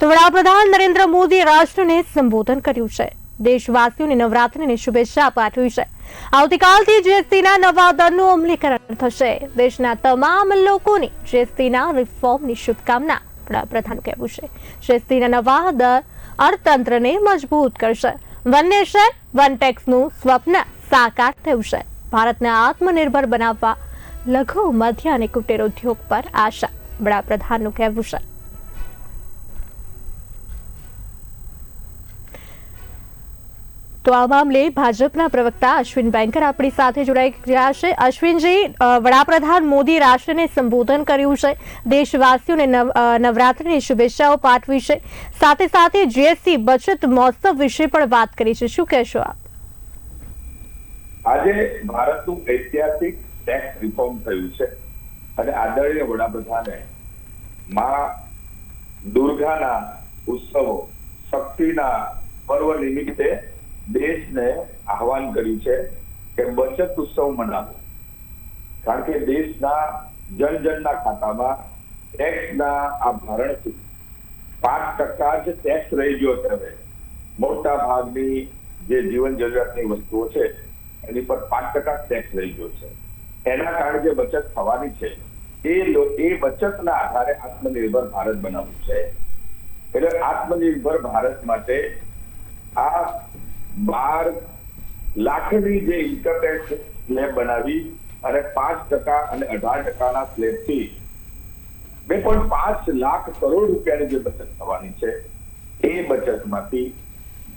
તો વડાપ્રધાન નરેન્દ્ર મોદીએ રાષ્ટ્રને સંબોધન કર્યું છે. દેશવાસીઓને નવરાત્રિની શુભેચ્છા પાઠવી છે. આવતીકાલથી જીએસટીના નવા દરનું અમલીકરણ થશે. દેશના તમામ લોકોને જીએસટીના રિફોર્મની શુભકામના વડાપ્રધાન કહેવું છે. જીએસટીના નવા દર અર્થતંત્રને મજબૂત કરશે. વન નેશન, વન ટેક્સનું સ્વપ્ન સાકાર થયું છે. ભારતને આત્મનિર્ભર બનાવવા લઘુ, મધ્ય અને કુટીર ઉદ્યોગ પર આશા વડાપ્રધાનનું કહેવું છે. તો આ મામલે ભાજપના પ્રવક્તા અશ્વિન બેંકર આપણી સાથે જોડાઈ રહ્યા છે. અશ્વિનજી વડાપ્રધાન મોદી રાષ્ટ્રને સંબોધન કર્યું છે. દેશવાસીઓને નવરાત્રિની શુભેચ્છાઓ પાઠવી છે. સાથે સાથે જીએસટી બચત મહોત્સવ વિશે પણ વાત કરી છે. શું કહેશો આપ? આજે ભારતનું ઐતિહાસિક ટેક્સ રિફોર્મ થયું છે અને આદરણીય વડાપ્રધાને મા દુર્ગાના ઉત્સવો, શક્તિના પર્વ નિમિત્તે દેશને આહવાન કર્યું છે કે બચત ઉત્સવ મનાવો. કારણ કે દેશના જન જનના ખાતામાં ટેક્સના આ ભારણથી પાંચ ટકા જ ટેક્સ રહી ગયો હવે મોટા ભાગની જે જીવન જરૂરિયાતની વસ્તુઓ છે, એની પર પાંચ ટકા ટેક્સ રહી ગયો છે. એના કારણે જે બચત થવાની છે, એ એ બચતના આધારે આત્મનિર્ભર ભારત બનાવવું છે. એટલે આત્મનિર્ભર ભારત માટે આ બાર લાખની જે ઇન્કમ ટેક્સ સ્લેબ બનાવી અને પાંચ ટકા અને અઢાર ટકાના સ્લેબથી બે પોઈન્ટ પાંચ લાખ કરોડ રૂપિયાની જે બચત થવાની છે એ બચતમાંથી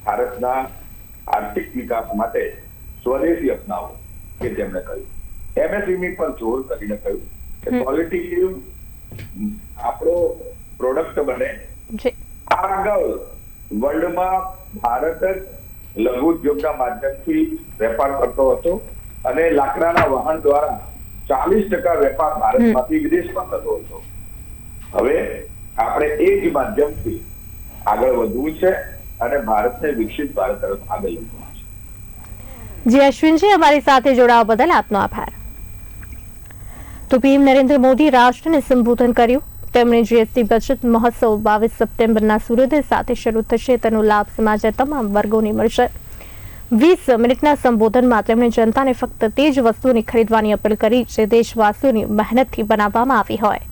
ભારતના આર્થિક વિકાસ માટે સ્વદેશી અપનાવો કે જેમણે કહ્યું. એમએસએમઈ પર જોર કરીને કહ્યું કે ક્વોલિટી આપણો પ્રોડક્ટ બને. આ અગાઉ વર્લ્ડમાં ભારત જ લઘુ ઉદ્યોગના માધ્યમથી વેપાર કરતો હતો અને લાકડાના વાહન દ્વારા ચાલીસ ટકા વેપાર ભારતમાંથી વિદેશમાં થતો હતો. હવે આપણે એ જ માધ્યમથી આગળ વધવું છે અને ભારતને વિકસિત ભારત તરફ આગળ વધવું છે. જી અશ્વિનજી અમારી સાથે જોડાવા બદલ આપનો આભાર. તો પીએમ નરેન્દ્ર મોદી રાષ્ટ્રને સંબોધન કર્યું. તેમણે જીએસટી બચત મહોત્સવ બાવીસ સપ્ટેમ્બરના સૂર્યોદય સાથે શરૂ થશે. તેનો લાભ સમાજના તમામ વર્ગોને મળશે. વીસ મિનિટના સંબોધનમાં તેમણે જનતાને ફક્ત તે જ વસ્તુની ખરીદવાની અપીલ કરી, જે દેશવાસીઓની મહેનતથી બનાવવામાં આવી હોય.